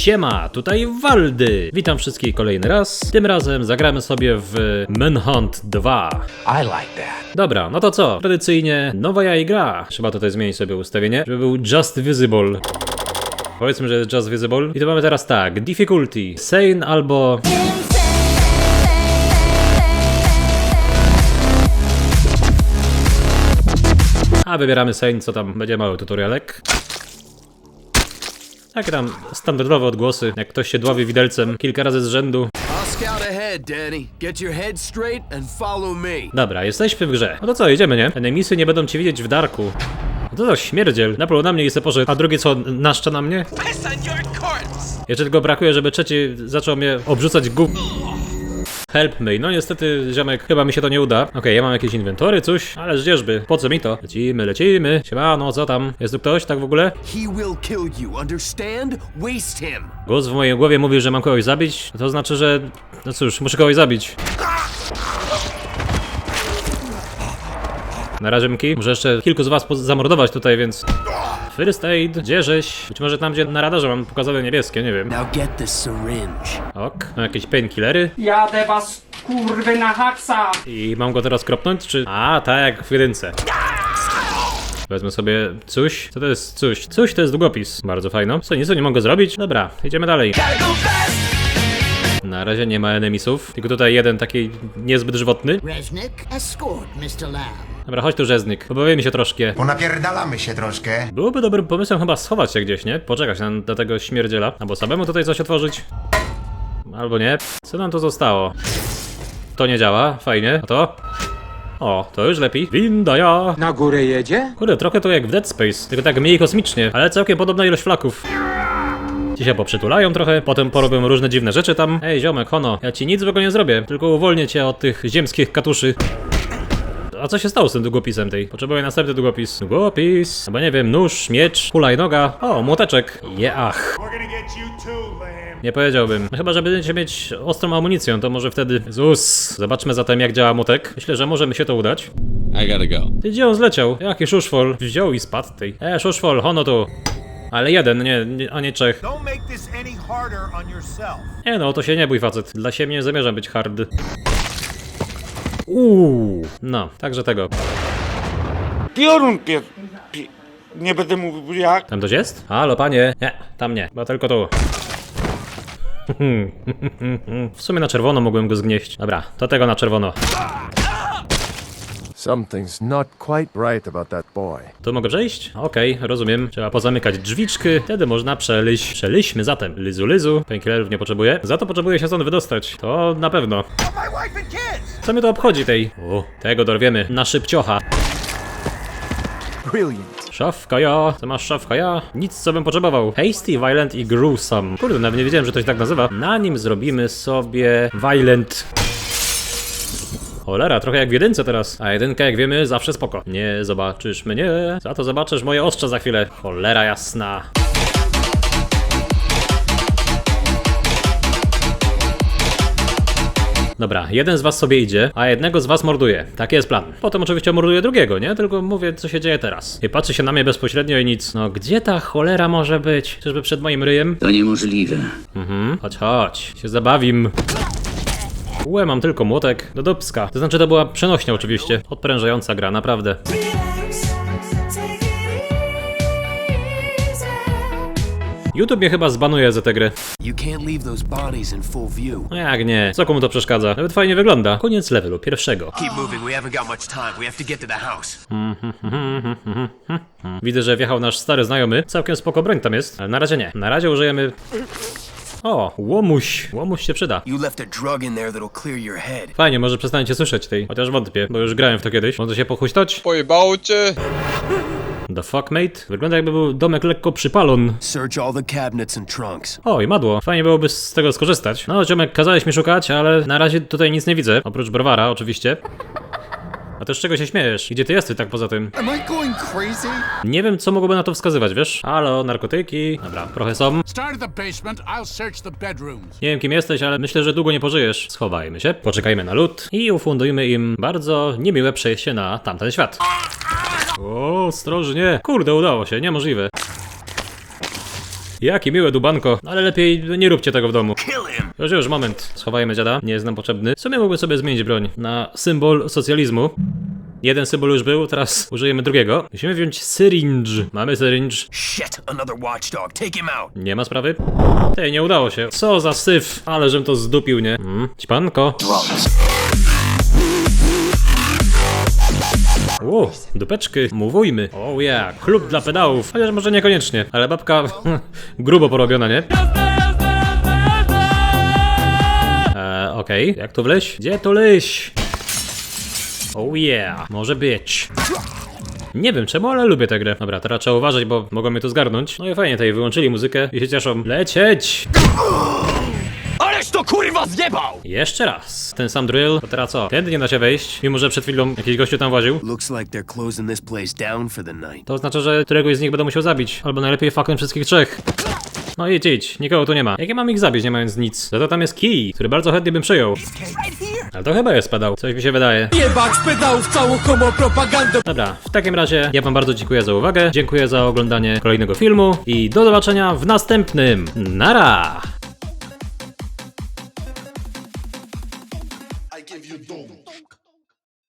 Siema, tutaj Waldy. Witam wszystkich kolejny raz. Tym razem zagramy sobie w Manhunt 2. I like that. Dobra, no to co? Tradycyjnie nowa ja i gra. Trzeba tutaj zmienić sobie ustawienie, żeby był Just Visible. Powiedzmy, że jest Just Visible. I to mamy teraz tak, Difficulty, Sane albo... A wybieramy Sane, co tam będzie mały tutorialek. Takie tam standardowe odgłosy, jak ktoś się dławi widelcem kilka razy z rzędu. Dobra, jesteśmy w grze. No to co, jedziemy, nie? Enemisy nie będą cię widzieć w darku. No to to śmierdziel. Napluł na mnie i se poszedł. A drugie co, naszcza na mnie? Jeszcze tylko brakuje, żeby trzeci zaczął mnie obrzucać gub... Help me. No niestety, ziomek, chyba mi się to nie uda. Okej, ja mam jakieś inwentory, coś, ale gdzieżby. Po co mi to? Lecimy, lecimy. Siemano, co tam? Jest tu ktoś, tak w ogóle? He will kill you, understand? Waste him. Głos w mojej głowie mówi, że mam kogoś zabić. To znaczy, że... No cóż, muszę kogoś zabić. Na razie mki. Muszę jeszcze kilku z was zamordować tutaj, więc... First aid, gdzie żeś? Być może tam, gdzie na radarze mam pokazane niebieskie, nie wiem. Now get the syringe. Ok, mam jakieś painkillery. Jadę was kurwy na haksa! I mam go teraz kropnąć, czy... A, tak jak w jedynce. Wezmę sobie coś. Co to jest coś? Coś to jest długopis. Bardzo fajno. Co, nic nie mogę zrobić? Dobra, idziemy dalej. Na razie nie ma enemisów, tylko tutaj jeden taki niezbyt żywotny. Resnick, escort Mr. Lamb. Dobra, chodź tu rzeznik, pobawimy się troszkę. Ponapierdalamy się troszkę. Byłoby dobrym pomysłem chyba schować się gdzieś, nie? Poczekać na, na tego śmierdziela. Albo samemu tutaj coś otworzyć. Albo nie. Co nam to zostało? To nie działa, fajnie. A to? O, to już lepiej. Winda ja! Na górę jedzie? Kurde, trochę to jak w Dead Space, tylko tak mniej kosmicznie, ale całkiem podobna ilość flaków. Ci się poprzytulają trochę, potem porobią różne dziwne rzeczy tam. Ej, ziomek, hono, ja ci nic złego nie zrobię, tylko uwolnię cię od tych ziemskich katuszy. A co się stało z tym długopisem tej? Potrzebuję następny długopis. Długopis, chyba nie wiem, nóż, miecz, hulajnoga. O, młoteczek. Jeach. Nie powiedziałbym. No chyba, że będziecie mieć ostrą amunicję, to może wtedy... Zus! Zobaczmy zatem, jak działa młotek. Myślę, że może mi się to udać. I gotta go. Ty gdzie on zleciał? Jaki szuszwol? Wziął i spadł tej. E, szuszwol, hono tu. Ale jeden, nie, nie, a nie trzech. Don't make this any harder on yourself. Nie no, to się nie bój facet. Dla siebie nie zamierzam być hard. Uuu, no, także tego. Piorun pier... Pi... Nie będę mówił jak. Tam coś jest? Halo, panie. Nie, tam nie, bo tylko tu. W sumie na czerwono mogłem go zgnieść. Dobra, to tego na czerwono. Something's not quite right about that boy. Tu mogę przejść? Okej, rozumiem. Trzeba pozamykać drzwiczki, wtedy można przelyść. Przelyśmy zatem. Lizu, lizu. Painkillerów nie potrzebuję. Za to potrzebuję się stąd wydostać. To na pewno. My wife and kids! Co mnie to obchodzi tej? O, tego dorwiemy. Na szybciocha. Brilliant. Szafka ja. Co masz szafka ja? Nic co bym potrzebował. Hasty, violent i gruesome. Kurde, nawet nie wiedziałem, że to się tak nazywa. Na nim zrobimy sobie violent. Cholera, trochę jak w jedynce teraz. A jedynka, jak wiemy, zawsze spoko. Nie zobaczysz mnie. Za to zobaczysz moje ostrze za chwilę. Cholera jasna. Dobra, jeden z was sobie idzie, a jednego z was morduje. Taki jest plan. Potem oczywiście morduje drugiego, nie? Tylko mówię, co się dzieje teraz. I patrzy się na mnie bezpośrednio i nic. No, gdzie ta cholera może być? Czyżby przed moim ryjem? To niemożliwe. Mhm, chodź, chodź. Się zabawim. Łe, mam tylko młotek. Do dubska. To znaczy, to była przenośnia oczywiście. Odprężająca gra, naprawdę. YouTube mnie chyba zbanuje za full view. No jak nie? Co komu to przeszkadza? Nawet fajnie wygląda. Koniec levelu pierwszego. Widzę, że wjechał nasz stary znajomy. Całkiem spoko broń tam jest, ale na razie nie. Na razie użyjemy... O, łomuś. Łomuś się przyda. You left a drug in there that'll clear your head. Fajnie, może przestaniecie słyszeć tej. Chociaż wątpię, bo już grałem w to kiedyś. Może się pochuśtać? Pojebało cię? The fuck, mate? Wygląda jakby był domek lekko przypalon. Search all the cabinets and trunks. O, i madło. Fajnie byłoby z tego skorzystać. No, ziomek, kazałeś mi szukać, ale na razie tutaj nic nie widzę. Oprócz browara, oczywiście. A też z czego się śmiejesz? Gdzie ty jesteś tak poza tym? Am I going crazy? Nie wiem, co mogłoby na to wskazywać, wiesz? Halo, narkotyki. Dobra, trochę są. Start at the basement, I'll search the bedrooms. Nie wiem, kim jesteś, ale myślę, że długo nie pożyjesz. Schowajmy się, poczekajmy na lód i ufundujmy im bardzo niemiłe przejście na tamten świat. O, ostrożnie. Kurde, udało się, niemożliwe. Jakie miłe dubanko, ale lepiej nie róbcie tego w domu. Już, już, moment. Schowajmy dziada, nie jest nam potrzebny. W sumie mógłbym sobie zmienić broń na symbol socjalizmu. Jeden symbol już był, teraz użyjemy drugiego. Musimy wziąć syringe. Mamy syringe. Shit, another watchdog. Take him out. Nie ma sprawy. Tej, nie udało się. Co za syf. Ale żem to zdupił, nie? Mm, ćpanko. O, dupeczky, mówujmy. Oh yeah, klub dla pedałów. Chociaż może niekoniecznie, ale babka grubo porobiona, nie? Eee, okej. Jak tu wleź? Gdzie tu leś? Oh yeah, może być. Nie wiem czemu, ale lubię tę grę. Dobra, teraz trzeba uważać, bo mogą mnie tu zgarnąć. No i fajnie, tutaj wyłączyli muzykę i się cieszą. Lecieć! To kurwa zjebał! Jeszcze raz. Ten sam drill. To teraz co? Tędy nie da się wejść, mimo że przed chwilą jakiś gościu tam właził. Looks like they're closing this place down for the night. To oznacza, że któregoś z nich będę musiał zabić. Albo najlepiej fucking wszystkich trzech. No idź, idź. Nikogo tu nie ma. Jak ja mam ich zabić, nie mając nic? Za to tam jest kij, który bardzo chętnie bym przyjął. Ale to chyba jest pedał. Coś mi się wydaje. Jebać pedałów całą homo propagandą! Dobra, w takim razie ja wam bardzo dziękuję za uwagę. Dziękuję za oglądanie kolejnego filmu i do zobaczenia w następnym. Nara!